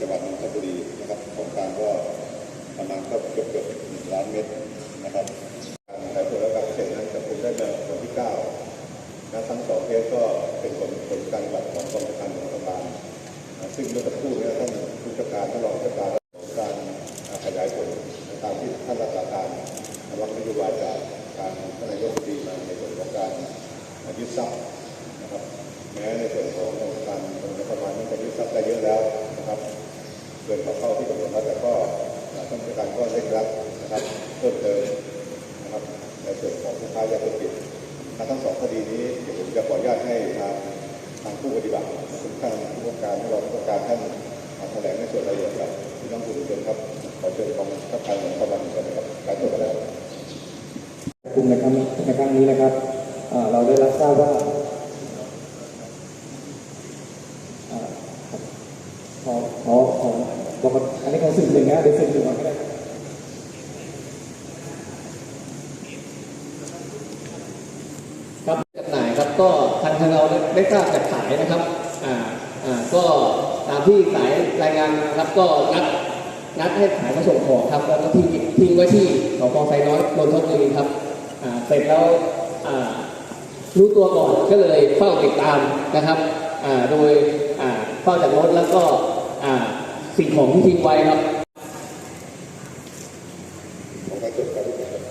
จังหวัดนนทบุรีนะครับของกลางก็ประมาณก็เกือบเกือบหนึ่งล้านเม็ดนะครับการขายผลและการเกษตรนั้นจับกลุ่มได้ในวันที่เก้าและทั้งสองเคสก็เป็นผลผลการปฏิบัตรของกองการของรัฐบาลซึ่งเมื่อสักครู่นี้ท่านผู้จัดการท่านรองผู้จัดการ เพิ่มเติมนะครับในส่วนของผู้ค้ายาเสพติดทั้งสองคดีนี้เดี๋ยวผมจะขออนุญาตให้ทางทางผู้ปฏิบัติทุกท่านผู้ประการที่เราผู้ประการท่านมาแถลงในส่วนรายละเอียดกับพี่น้องผู้ชนครับขอเชิญกองทัพการของประมาณกันนะครับการตรวจแล้วกลุ่มในครั้งในครั้งนี้นะครับเราได้รับทราบว่าอ่อครับขอขอขอบอกอันนี้ขอสื่อหนึ่งนะเดี๋ยวสื่อหนึ่งก่อนก็ได้ครับ ครับจำหน่ายครับ ก็ทางทางเราได้ทราบจากสายนะครับอ่าอ่าก็ตามที่สายรายงานนะครับก็นัดนัดให้สายมาส่งของครับแล้วก็ทิ้งทิ้งไว้ที่สพไซน้อยนนทบุรีครับอ่าเสร็จแล้วอ่ารู้ตัวก่อนก็เลยเฝ้าติดตามนะครับอ่าโดยอ่าเฝ้าจากรถแล้วก็อ่าสิ่งของที่ทิ้งไว้ครับ ของการตรวจการทุกอย่างครับ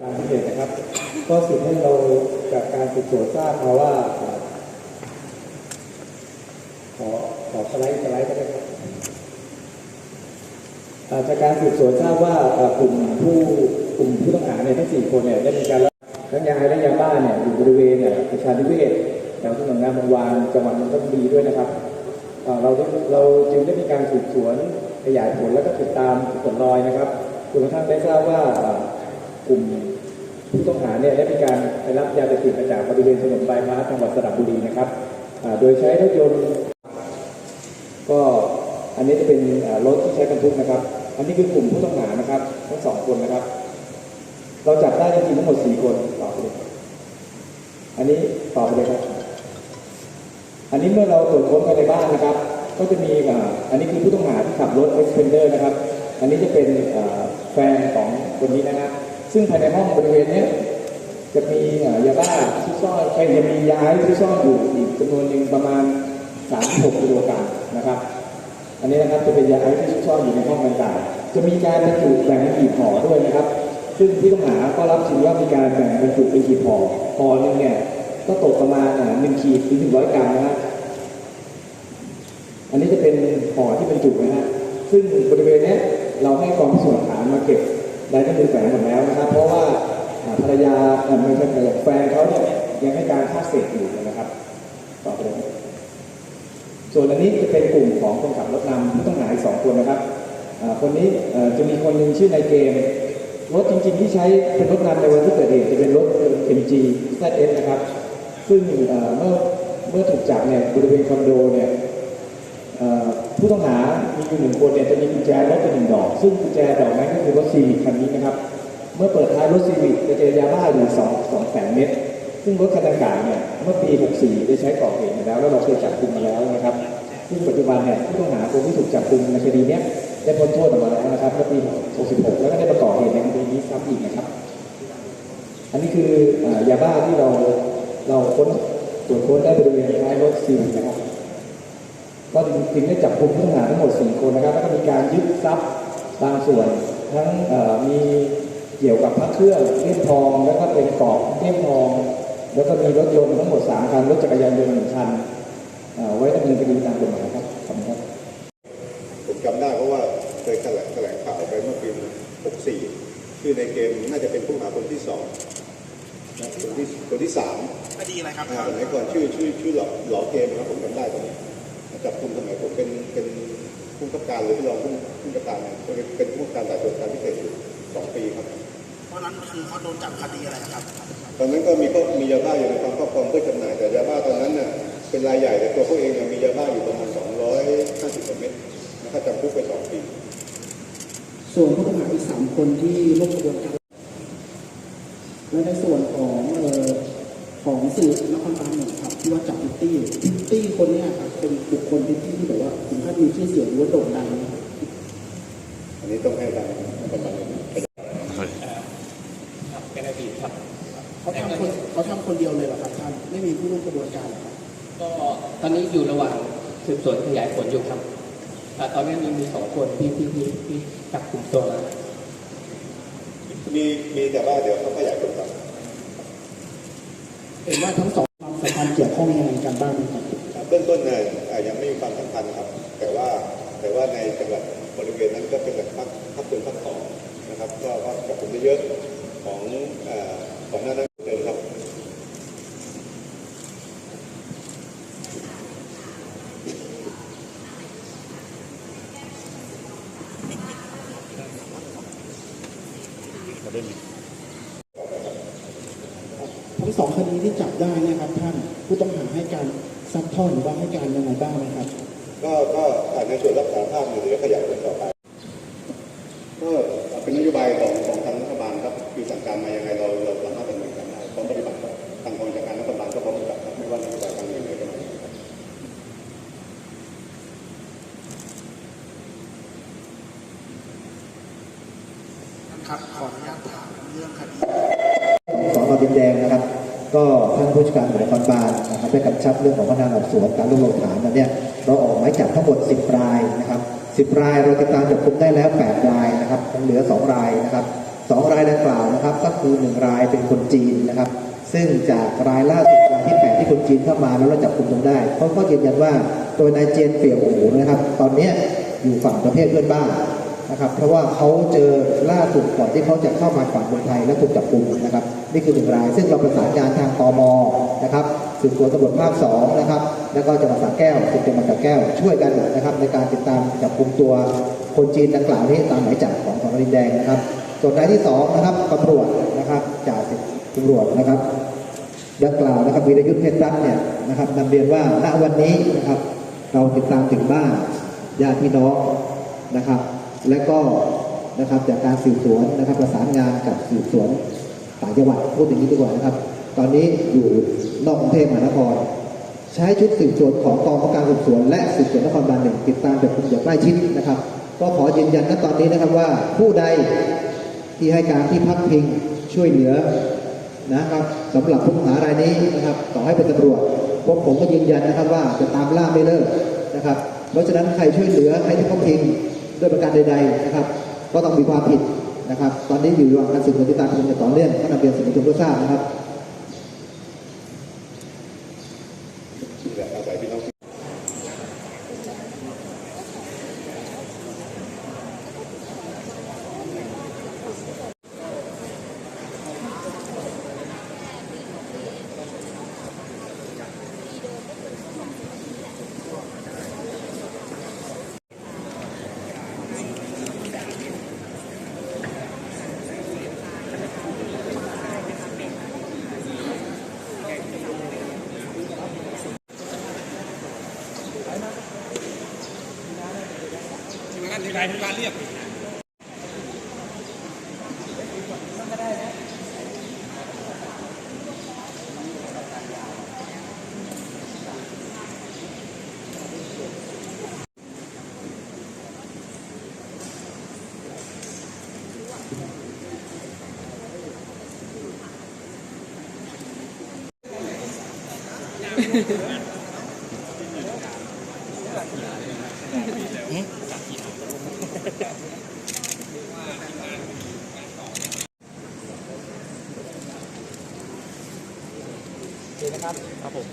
การพิเศษนะครับ ก็สืบให้เรา จากการสืบสวนทราบมาว่า ขอขอสไลด์สไลด์ก็ได้ครับอ่อจากการสืบสวนทราบว่ากลุ่มผู้กลุ่มผู้ต้องหาเนี่ยทั้งสี่คนเนี่ยได้มีการรับทั้งยาและยาบ้าเนี่ยอยู่บริเวณเนี่ยประชาธิเวศแถวถนนงามวงวานจังหวัดนนทบุรีด้วยนะครับเราเราจึงได้มีการสืบสวนขยายผลแล้วก็ติดตามผลรอยนะครับจนกระทั่งได้ทราบว่ากลุ่ม ผู้ต้องหาเนี่ยได้มีการไปรับยาเสพติดมาจากบริเวณถนนบายพาสจังหวัดสระบุรีนะครับโดยใช้รถยนต์ก็อันนี้จะเป็นรถที่ใช้บรรทุกนะครับ อันนี้คือกลุ่มผู้ต้องหานะครับทั้งสองคนนะครับ เราจับได้จริงทั้งหมดสี่คนต่อไปเลยอันนี้ต่อไปเลยครับ อันนี้เมื่อเราตรวจค้นภายในบ้านนะครับ ก็จะมีอันนี้คือผู้ต้องหาที่ขับรถ Expander นะครับ อันนี้จะเป็นแฟนของคนนี้นะครับ ซึ่งภายในห้องบริเวณนี้จะมียาบ้าที่ซ่อนไปจะมียาไอซ์ที่ซ่อนอยู่อีกจำนวนหนึ่งประมาณ36กิโลกรัมนะครับ อันนี้นะครับจะเป็นยาไอซ์ที่ซ่อนอยู่ในห้องต่างๆจะมีการบรรจุแบ่งเป็นกี่ห่อด้วยนะครับ ซึ่งผู้ต้องหาก็รับถือว่ามีการแบ่งบรรจุเป็นกี่ห่อห่อหนึ่งเนี่ยก็ตกประมาณหนึ่งขีดถึงหนึ่งร้อยกรัมนะครับอันนี้จะเป็นห่อที่บรรจุนะฮะซึ่งบริเวณนี้เราให้กองพิสูจน์หลักฐานมาเก็บ ลายนิ้วมือแฝงหมดแล้วนะครับ เพราะว่าภรรยาไม่ใช่ภรรยาแฟนเขาเนี่ยยังให้การภาคเศษอยู่นะครับต่อไปส่วนอันนี้จะเป็นกลุ่มของคนขับรถนำผู้ต้องหาอีกสองคนนะครับคนนี้จะมีคนหนึ่งชื่อในายเกมรถจริงๆที่ใช้เป็นรถนำในวันที่เกิดเหตุจะเป็นรถ MG ZS นะครับ ซึ่งเมื่อเมื่อถูกจับเนี่ยบริเวณคอนโดเนี่ย ผู้ต้องหา มีอยู่หนึ่งคนเนี่ยจะมีกุญแจรถเป็นหนึ่งดอก ซึ่งกุญแจดอกนั้นก็คือรถซีวิคคันนี้นะครับ เมื่อเปิดท้ายรถซีวิคจะเจอยาบ้าอยู่สองสองแสนเม็ด ซึ่งรถคันดังกล่าวเนี่ยเมื่อปี 64 ได้ใช้ก่อเหตุมาแล้ว แล้วเราเคยจับกลุ่มมาแล้วนะครับ ซึ่งปัจจุบันเนี่ยผู้ต้องหาคนที่ถูกจับกลุ่มในคดีเนี้ยได้พ้นโทษออกมาแล้วนะครับเมื่อปี 66 แล้วก็ได้มาก่อเหตุในคดีนี้ซ้ำอีกนะครับ อันนี้คืออยาบ้าที่เราเราค้นตรวจค้นได้บริเวณท้ายรถซีวิคนะครับ ก็จึงได้จับกลุ่มผู้ต้องหาทั้งหมด 4 คนนะครับ แล้วก็มีการยึดทรัพย์บางส่วน ทั้งเอ่อมีเกี่ยวกับพระเครื่องเลี่ยมทอง แล้วก็เป็นกรอบเลี่ยมทอง แล้วก็มีรถยนต์ทั้งหมด 3 คัน รถจักรยานยนต์หนึ่งคันเอ่อไว้ดำเนินคดีตามกฎหมายครับขอบคุณครับผมจำได้เพราะว่าเคยแถลงแถลงข่าวไปเมื่อปี 64 ชื่อในเกมน่าจะเป็นผู้หาคนที่สองนะคนที่คนที่สามคดีอะไรครับอ่าสมัยก่อนชื่อชื่อชื่อหลอหลอเกมนะครับผมจำได้ตอนนี้ จับกลุ่มสมัยผมเป็นเป็นผู้กำกับการหรือที่รองผู้ผู้กำกับการเนี่ยเป็นเป็นผู้กำกับการสายตรวจการพิเศษอยู่สองปีครับ เพราะนั้นคือเขาโดนจับคดีอะไรครับ ตอนนั้นก็มีก็มียาบ้าอยู่ในความครอบครองเพื่อจำหน่ายแต่ยาบ้าตอนนั้นเนี่ยเป็นรายใหญ่แต่ตัวเขาเองเนี่ยมียาบ้าอยู่ประมาณ 250กว่าเม็ดนะครับจำคุกไปสองปี ส่วนผู้ต้องหาอีกสามคนที่ร่วมกระบวนการและในส่วนของเอ่อ ขของสื่อนครบาลหนึ่งครับที่ว่าจับพิตตี้พิตตี้คนเนี้ยครับเป็นบุคคลพิตตี้ที่แบบว่าถึงขั้นมีชื่อเสียงหรือว่าโด่งดังนะครับอันนี้ต้องให้ทางประมาณเป็นอดีตครับเขาทำคนเขาทำคนเดียวเลยเหรอครับท่านไม่มีผู้ร่วมกระบวนการเหรอครับก็ตอนนี้อยู่ระหว่างสืบสวนขยายผลอยู่ครับอ่าตอนนี้มีมีสองคนที่ที่ที่ที่จับกลุ่มตัวแล้วมีมีแต่ว่าเดี๋ยวเขาขยายผลต่อ เห็นว่าทั้งสองความสัมพันธ์เกี่ยวข้องยังไงกันบ้างไหมครับครับเบื้องต้นเนี่ยอ่ายังไม่มีความสำคัญครับ แต่ว่าแต่ว่าในจังหวัดบริเวณนั้นก็เป็นแบบพักพักเป็นพักสองนะครับก็ก็จับกลุ่มได้เยอะของเอ่อของหน้านั้นเดิมครับ ทั้งสองคดีที่จับได้เนะครับท่านผู้ต้องหาให้การซัดทอดหรือว่าให้การยังไงบ้างไหมครับ ก็ก็อ่าในส่วนรับสารภาพเนี่ยเดี๋ยวขยายผลต่อไปก็เป็นนโยบายของของทางรัฐบาลครับคือสั่งการมายังไงเราเราสามารถดำเนินการได้พร้อมปฏิบัติครับทางกองจัดการรัฐบาลก็พร้อมปฏิบัติครับไม่ว่านโยบายทางไหนเลยก็ตามครับท่านครับขออนุญาตถามเรื่องคดีสอนอดินแดงนะครับ ก็ท่านผู้จัดการหมายความบาลนะครับได้กำชับเรื่องของพนักงานสอบสวนการรวบรวมฐานนั้นเนี่ยเราออกหมายจับทั้งหมด 10 รายนะครับ 10 รายเราติดตามจับกุมได้แล้ว 8 รายนะครับยังเหลือ 2 รายนะครับ 2 รายดังกล่าวนะครับ ก็คือ 1 รายเป็นคนจีนนะครับ ซึ่งจากรายล่าสุดรายที่ 8 ที่คนจีนเข้ามาแล้วเราจับกุมตรงได้เขาก็ยืนยันว่าตัวนายเจนเปี่ยวอูนะครับ ตอนนี้อยู่ฝั่งประเทศเพื่อนบ้าน นะครับ เพราะว่าเขาเจอล่าสุดก่อนที่เขาจะเข้ามาฝั่งเมืองไทยและถูกจับกุมนะครับ นี่คือหนึ่งราย ซึ่งเราประสานงานทางตมนะครับสืบสวนตำรวจภาคสองนะครับ แล้วก็จังหวัดสระแก้วสืบจังหวัดสระแก้วช่วยกันนะครับ ในการติดตามจับกุมตัวคนจีนดังกล่าวนี้ตามหมายจับของสอนอดินแดงนะครับ ส่วนรายที่สองนะครับตำรวจนะครับจ่าสิบตำรวจนะครับดังกล่าวนะครับวีรยุทธเพชรรัตน์เนี่ยนะครับนำเรียนว่าณวันนี้นะครับ เราติดตามถึงบ้านญาติพี่น้องนะครับ และก็นะครับจากการสืบสวนนะครับประสานงานกับสืบสวนต่างจังหวัดพูดอย่างนี้ดีกว่านะครับ ตอนนี้อยู่นอกกรุงเทพมหานคร ใช้ชุดสืบสวนของกองบังคับการสืบสวน และสืบสวนนครบาลหนึ่งติดตามจับกลุ่มอย่างใกล้ชิดนะครับ ก็ขอยืนยันณตอนนี้นะครับว่าผู้ใดที่ให้การที่พักพิงช่วยเหลือนะครับสำหรับผู้ต้องหารายนี้นะครับ ต่อให้เป็นตำรวจพวกผมก็ยืนยันนะครับว่าจะตามล่าไม่เลิกนะครับ เพราะฉะนั้นใครช่วยเหลือใครที่เขาพิง ด้วยประการใดๆนะครับ ก็ต้องมีความผิดนะครับ ตอนนี้อยู่ระหว่างการสืบสวนติดตามคดีต่อเนื่องก็นำเรียนสื่อมวลชนเพื่อทราบนะครับ กลเป็นการเรียก นะครับ ครับผม